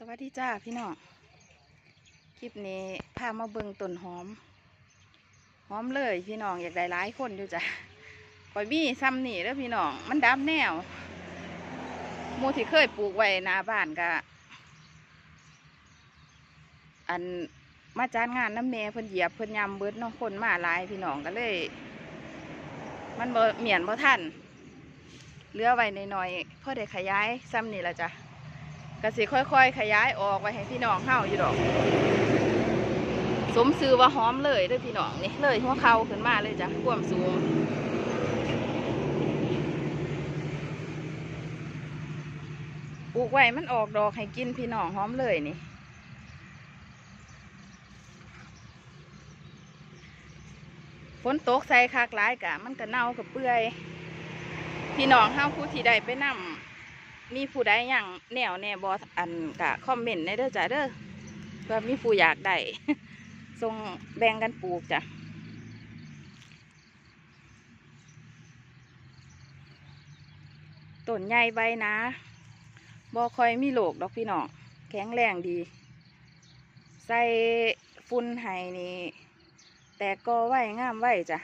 สวัสดีจ้าพี่น้อง คลิปนี้พามาเบิ่งต้นหอม หอมเลยพี่น้องอยากได้หลายคนอยู่จ้ะปล่อยบี้ซ้ำนี่แล้วพี่น้อง มันดับแนวมูที่เคยปลูกไว้หนาบ้านก็อันมาจานงานน้ำเมเพิ่นเหยียบเพิ่นยำเบิดน้องคนมาหลายพี่น้องก็เลย มันบ่เหมียนเบ่ทันเลือไว้หน่อยเพื่อได้ขยายซ้ำนี่ละจ้ะ ก็สิค่อยๆ ขยายออกไว้ให้พี่น้องเฮาอยู่ดอก สมซื้อว่าหอมเลยด้วยพี่น้องนี่เลยหัวเขาขึ้นมาเลยจ้ะความสูงปลูกไว้มันออกดอกให้กินพี่น้องหอมเลยนี่ฝนตกใส่คากหลายกะมันก็เน่ากับเปื่อย พี่น้องเฮาผู้ที่ใดไปนำ มีผู้ใดอย่างแนวแน่บออันกะคอมเมนต์ในเด้อจ้ะเด้อเพื่อมีผู้อยากได้ส่งแบ่งกันปลูกจ้ะต้นใหญ่ใบนะบอคอยมีโลกดอกพี่น้องแข็งแรงดี ใส่ฝุ่นไห้นี่ แต่ก็ไหวงามไหวจ้ะ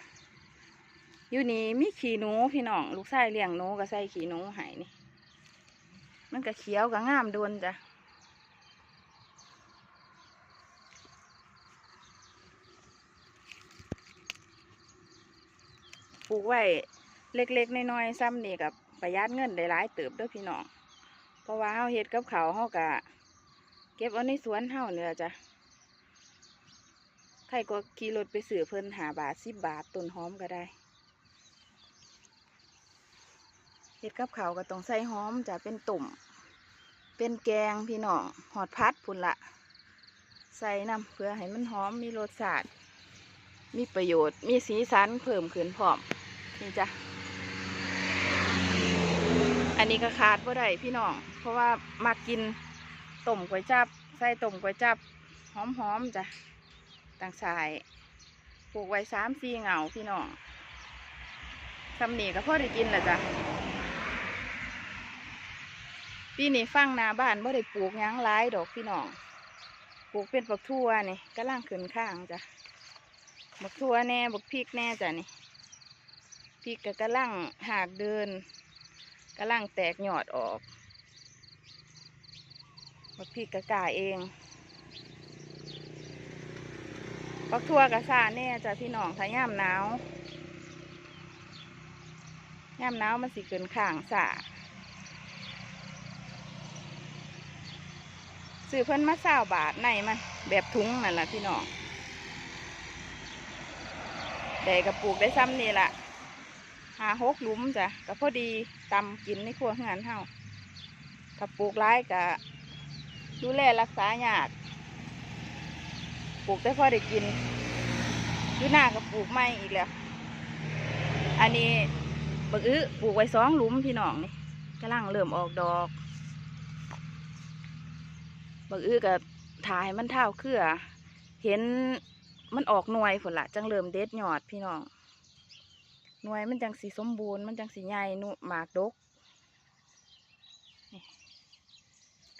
อยู่นี่มีขี้หนูพี่น้องลูกชายเลี้ยงหนูก็ใส่ขี้หนูไห้นี่ มันก็เขียวก็งามโดนจ้ะปลูกไว้เล็กๆน้อยๆซ้ำนี่กับประหยัดเงินได้หลายเติบด้วยพี่น้อง เพราะว่าเฮาเฮ็ดกับเขาเฮากะเก็บเอาในสวนเฮาเนี่ยจ้ะใครก็ขี่รถไปซื้อเพิ่นหาบาทสิบบาทต้นหอมก็ได้ เฮ็ดกับเขาก็ต้องใส่หอมจะเป็นตุ่ม เป็นแกงพี่น้องหอดพัดพุ่นละใส่น้ำเพื่อให้มันหอมมีรสชาติมีประโยชน์มีสีสันเพิ่มขึ้นพร้อมนี่จ้ะอันนี้ก็ขาดบ่ได้พี่น้องเพราะว่ามากินต้มก๋วยจับใส่ต้มก๋วยจับหอมๆจ้ะต่างสายปลูกไว้สามสี่เหงาพี่น้องทำนี่ก็พอได้กินแหละจ้ะ ปีนี้ฟังนาบ้านบ่ได้ปลูกยังหลายดอกพี่น้อง ปลูกเป็นบักทั่วนี่กำลังขึ้นข้างจ้ะบักทั่วแน่บักพริกแน่จ้ะนี่พริกก็กำลังหากเดินกำลังแตกยอดออกบักพริกกะกาเองบักทั่วกะซาแน่จ้ะพี่น้องถ้าย่ามหนาวย่ามหนาวมันสิขึ้นข้างสา ซื้อเพิ่นมาเศร้าบาทในมัน แบบถุงนั่นแหละพี่น้องได้กระปลูกได้ซ้ำนี่แหละหาหกหลุมจ้ะก็พอดีตำกินในครัวเฮือนเฮาถ้าปลูกร้ายกะดูแลรักษายากปลูกได้พอได้กินดูหน้าก็ปลูกไม่อีกแล้ว อันนี้บักอื้อปลูกไว้สองหลุมพี่น้องนี่กำลังเริ่มออกดอก บางอื้อก็ถ่ายมันเท่าเครือ เห็นมันออกหน่วยผลละจังเริ่มเด็ดหยอดพี่น้องหน่วยมันจังสีสมบูรณ์มันจังสีใหญ่หนุหมากดก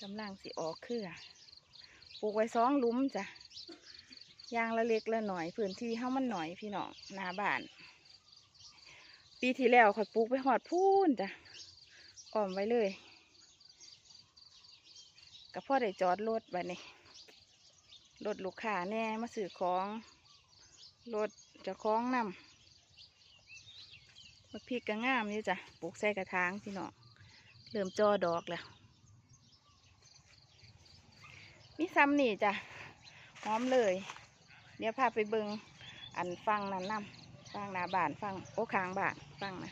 กำลังสีออกเครือปลูกไว้สองลุมจ้ะยางละเล็กละหน่อยพื้นที่เฮ้ามันหน่อยพี่น้องนาบ้าน ปีที่แล้วข่อยปลูกไปหอดพูนจ้ะอ้อมไว้เลย ก็พ่อได้จอดรถบัดนี้รถลูกค้าแน่มาซื้อของรถจะคล้องนำบักพริกก็งามนี่จ้ะปลูกใส่กระถางพี่น้องเริ่มจอดอกแล้วมีซ้ำนี่จ้ะหอมเลย เดี๋ยวพาไปเบิงอันฟังนั่นนำฟังหนาบานฟังโอ้คางบานฟังนะ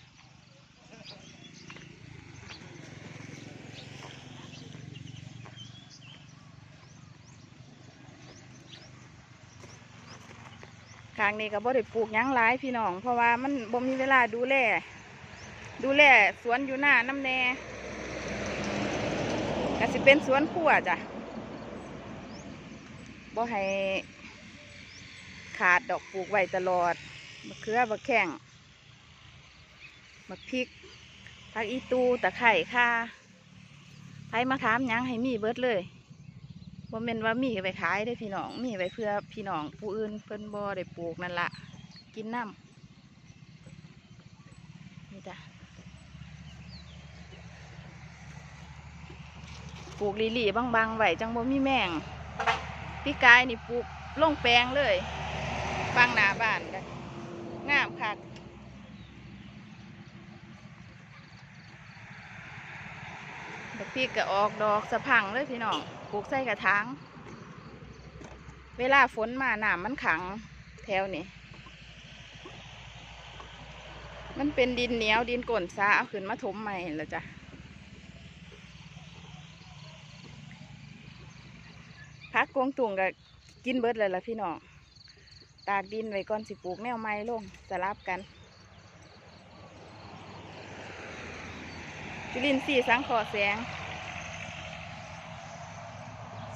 ข้างนี้ก็บ่ได้ปลูกยังหลายพี่น้อง เพราะว่ามันบ่มีเวลาดูแล ดูแลสวนอยู่หน้าน้ำแน่ก็สิเป็นสวนครัวจ้ะบ่ให้ขาดดอกปลูกไว้ตลอดมะเขือมะแข้งมะพริกผักอีตูตะไคร่ข่าไผมาถามยังให้มีเบิดเลย บ่แม่นว่ามีไปขายได้พี่น้อง มีไว้เพื่อพี่น้องผู้อื่นเพิ่นบ่ได้ปลูกนั่นละกินน้ำนี่จ้ะปลูกลีหลีๆบางๆไว้จังบ่มีแมงพี่กายนี่ปลูกลงแปลงเลยฟังหนาบ้านกันงามคักบักพ ริกก็ออกดอกสะพังเลยพี่น้องปลูกใส่กระถาง เวลาฝนมาหน้ำมันขังแถวนี้มันเป็นดินเหนียวดินก่นซาเอาขึ้นมาถมใหม่แล้วจ้ะพักกวงตุงก็กินเบิดเลยล่ะพี่น้องตากดินไว้ก่อนสิปลูกแนวไม้ลงสลับกันจุลินทรีย์สังเคราะห์แสง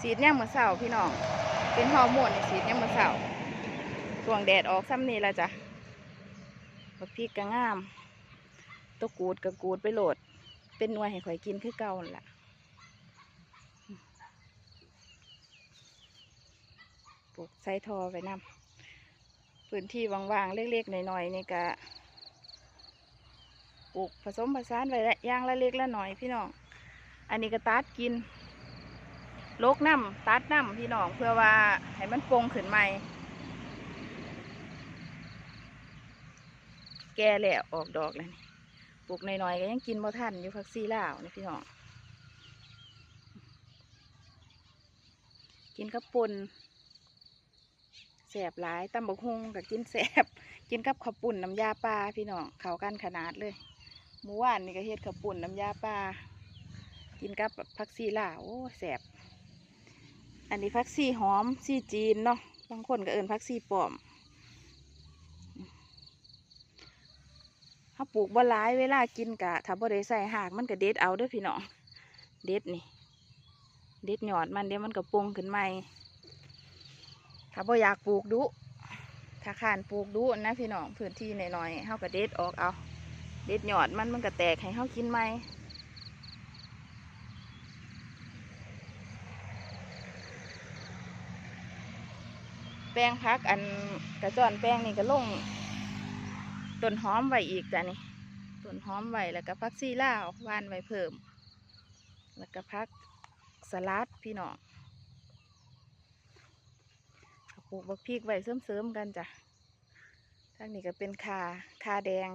สีดเนี่ยมือเสาพี่น้อง เป็นฮอร์โมนในสีดเนี่ยมือเสาส่วงแดดออกซ้ำนี่ละจ้ะบักพริกก็งาม ตัวกูดก็กูดไปโหลด เป็นหน่วยให้ข่อยกินคือเก่าล่ะปลูกไซทอไว้ำพื้นที่ว่างๆ เล็กๆ หน่อยๆนี่ก็ปลูกผสมผสานไว้ละย่างละเล็กละหน่อยพี่น้อง อันนี้ก็ตัดกิน ลกน้ำตัดน้ำพี่น้องเพื่อว่าให้มันโปร่งขึ้นใหม่ แก่แล้วออกดอกแล้วนี่ปลูกหน่อยๆก็ยังกินบ่ทันอยู่พักซีลาวนี่พี่น้องกินข้าวปุ้นแสบหลายตำบักฮุงกับกินแสบกินกับข้าวปุ่นน้ำยาปลาพี่น้องเขากันขนาดเลยมื่อวานนี่ก็เฮ็ดข้าวปุ่นน้ำยาปลากินกับผักซีลาวโอ้แสบ อันนี้ผักซีหอมซีจีนเนาะบางคนก็เอินผักซีปลอมถ้าปลูกบ่หลายเวลากินกะถ้าบ่ได้ใส่หากมันก็เด็ดเอาด้อพี่น้องเด็ดนี่ เด็ดหยอดมันเดี๋ยวมันก็ปรุงขึ้นใหม่ถ้าบ่อยากปลูกดุถ้าขานปลูกดุนะพี่น้องพื้นที่หน่อยๆเฮาก็เด็ดออกเอา เด็ดหยอดมันมันก็แตกให้เฮากินใหม่ แป้งพักอันกระจอนแป้งนี่ก็ลงต้นหอมไว้อีกจ้ะนี่ต้นหอมไว้แล้วก็พักซีล่าวหวานไว้เพิ่ม แล้วก็พักสลัดพี่น้องปลูกบักพริกไว้เสริมๆกันจ้ะทางนี้ก็เป็นคาคาแดง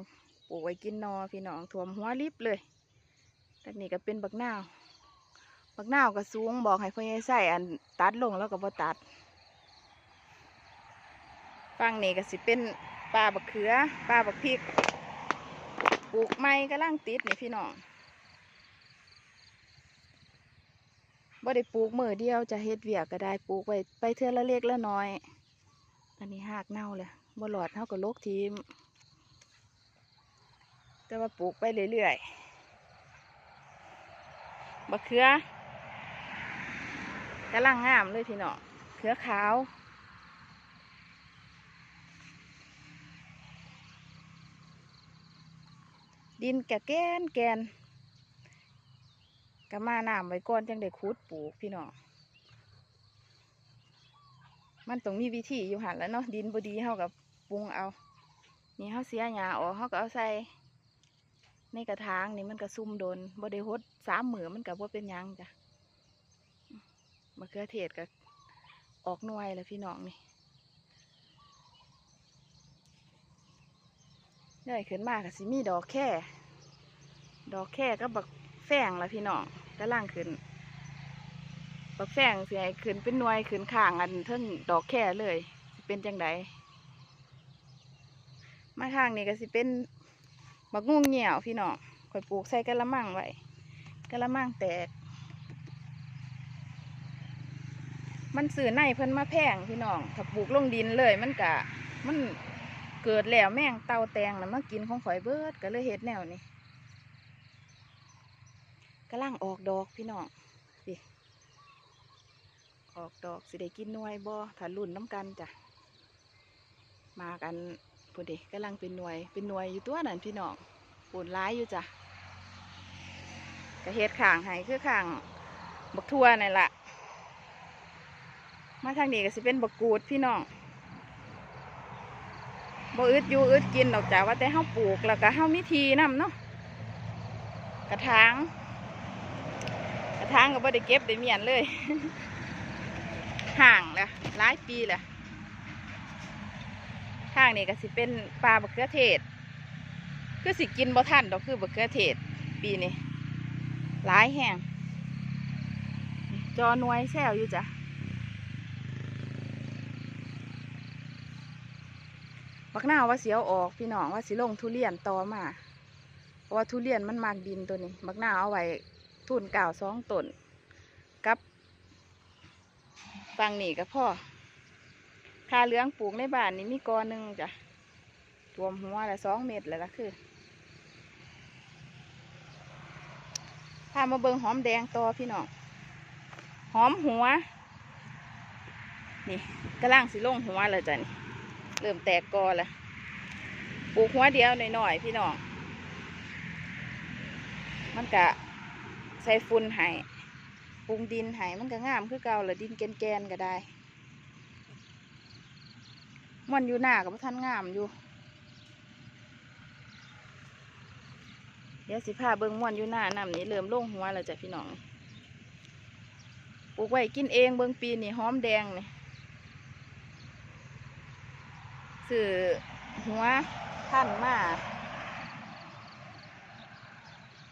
ปลูกไว้กินนอพี่น้องถ่วมหัวริบเลยทางนี้ก็เป็นบักนาวบักนาวก็สูงบอกให้พ่อใหญ่ใส่อันตัดลงแล้วก็บ่ตัด ฝั่งนี้ก็สิเป็นปลาบักเขือปลาบักพริก ปลูกไม้ก็ล่างติดนี่พี่น้องบ่ได้ปลูกมือเดียวจะเฮ็ดเวียกก็ได้ปลูกไว้ไปเทื่อละเล็กละน้อย อันนี้หากเน่าเลยบ่หลอดเท่ากับโลกทีม แต่ว่าปลูกไปเรื่อยๆบักเขือกำลังงามเลยพี่น้องเขือขาว ดินแกะแกนแกนก็มาน้ำไว้ก่อนจังได้ขุดปลูกพี่น้องมันต้องมีวิธีอยู่หันแล้วเนาะดินบดีเฮากับปรุงเอา นี่เฮาเสียหญ้าออกเฮาก็เอาใส่ในกระถางนี่มันก็ซุ่มโดนบ่ได้หดสามมือมันก็บ่เป็นยังจ้ะมะเขือเทศก็ออกหน่วยแล้วพี่น้องนี่ ได้ขึ้นมาก็สิมีดอกแค่ ดอกแค่ก็บักแฝงละพี่น้องกำลังขึ้น บักแฝงสิให้ขึ้นเป็นหน่วยขึ้นข้างอันเทิงดอกแค่เลยสิเป็นจังไดมาทางนี้ก็สิเป็นบักงูเหี่ยวพี่น้องข่อยปลูกใส่กะละมังไว้กะละมังแตก มันสื่อในเพิ่นมาแพงพี่น้องถ้าปลูกลงดินเลยมันกะมัน เกิดแล้วแม่งเต่าแตงนะมากินของข่อยเบิดก็เลยเฮ็ดแนวนี้กำลังออกดอกพี่น้องสิออกดอกสิได้กินน่วยบ่ถ้ารุ่นน้ำกันจ้ะมากันพูดเด็กำลังเป็นหน่วย เป็นหน่วยอยู่ตัวนั่นพี่น้องปูนร้ายอยู่จ้ะกระเฮ็ดข่างให้คือข่างบักทั่วนั่นละมาทางนี้ก็สิเป็นบกกูดพี่น้อง บ่อึดอยู่อึดกินดอกจ้าว่าแต่เฮาปลูกแล้วก็เฮามีทีนํเนาะกระถางกระถางก็บ่ได้เก็บได้เมียนเลย ห่างแล้วหลายปีแล้วทางนี้ก็สิเป็นปลาบะเขือเทศคือสิกินบ่ทันดอกคือบะเขือเทศ ปีนี้หลายแห้งจอหน่วยแซวอยู่จ้ะ บักหน้าว่าเสียวออกพี่น้องว่าสิลงทุเรียนต่อมาเพราะว่าทุเรียนมันมากดินตัวนี้ บักหน้าเอาไว้ทุนเก่าสองต้นกับฟังนี่กับพ่อคาเหลืองปลูกในบ้านนี่มีกอหนึ่งจ้ะรวมหัวละสองเม็ดแล้วละคือพามาเบิงหอมแดงต่อพี่น้องหอมหัว นี่กำลังสิลงหัวแล้วจ้ะนี่ เริ่มแตกกอแล้วปลูกหัวเดียวหน่อยๆพี่น้อง มันกะใส่ฝุ่นให้ปรุงดินให้มันก็งามคือเก่าแหละดินแกนๆก็ได้ มันอยู่หน้ากับท่านงามอยู่ เดี๋ยวสิพาเบิ่งม่วนอยู่หน้านำนี่เริ่มลงหัวแล้วจ้ะพี่น้อง ปลูกไว้กินเองเบิ่งปีนี่หอมแดงนี่ ซื้อหัวท่านมา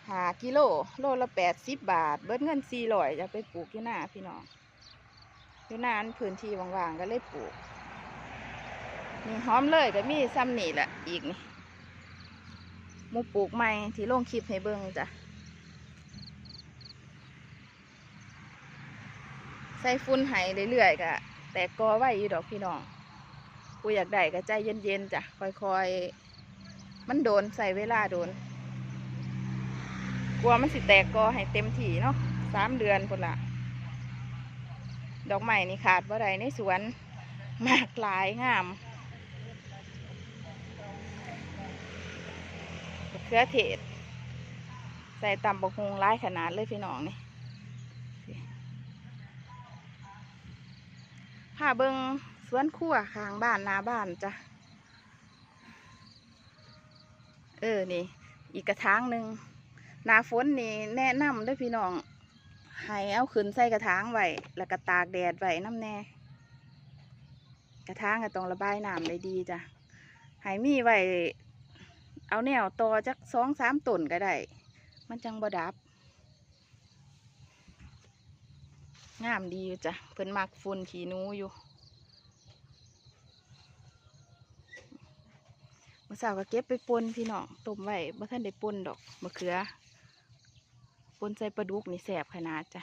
หากิโล โลละแปดสิบบาท เบิดเงินสี่ร้อยจะไปปลูกอยู่หน้าพี่น้องอยู่นานพื้นที่ว่างๆก็เลยปลูกนี่หอมเลยก็มีซ้ำนี่แหละอีกนี่หมูปลูกใหม่ที่ลงคลิปให้เบิ่งจ้ะ ใส่ฟุ้นไห้เรื่อยๆก็แต่กอไว้อยู่ดอกพี่น้อง กูอยากได้ก็ใจเย็นๆจ้ะค่อยๆ มันโดนใส่เวลาโดน กลัวมันสิแตกกอให้เต็มที่เนาะสามเดือนคนละดอกไม้นี่ขาดบ่ได้ในสวนมากหลายงามมะเขือเทศ ใส่ตำบกฮงร้ายขนาดเลยพี่น้องนี่พาเบิง สวนครัวข้างบ้านนาบ้านจ้ะ เออ นี่ อีกกระถางหนึ่งนาฝนนี่แนะนำด้วยพี่น้อง ให้เอาขึ้นใส่กระถางไว้ แล้วก็ตากแดดไว้น้ำแน่ กระถางก็ต้องระบายน้ำได้ดีจ้ะให้มีไว้เอาแนวต่อจักสองสามต้นก็ได้ มันจังบ่ดับ งามดีอยู่จ้ะ เพิ่นมักฝุ่นขี้นูอยู่ มื่อสาวก็เก็บไปปนพี่น้องต้มไว้บ่ท่านได้ปนดอกมะเขือปนใส่ปลาดุกนี่แสบขนาดจ้ะ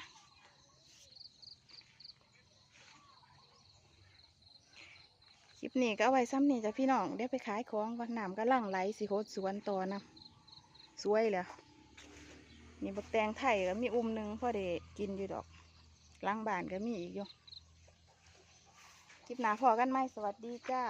คลิปนี้ก็ไว้ซ้ำนี่จ้ะพี่น้องได้ไปขายของวันน้ำก็ล่างไหลสิโคตรสวนต่อนะสวยเลยนี่บักแตงไทยก็มีอุ้มหนึ่งพ่อได้กินอยู่ดอกล้างบานก็มีอีกอยู่คลิปหน้าพอกันไหมสวัสดีจ้า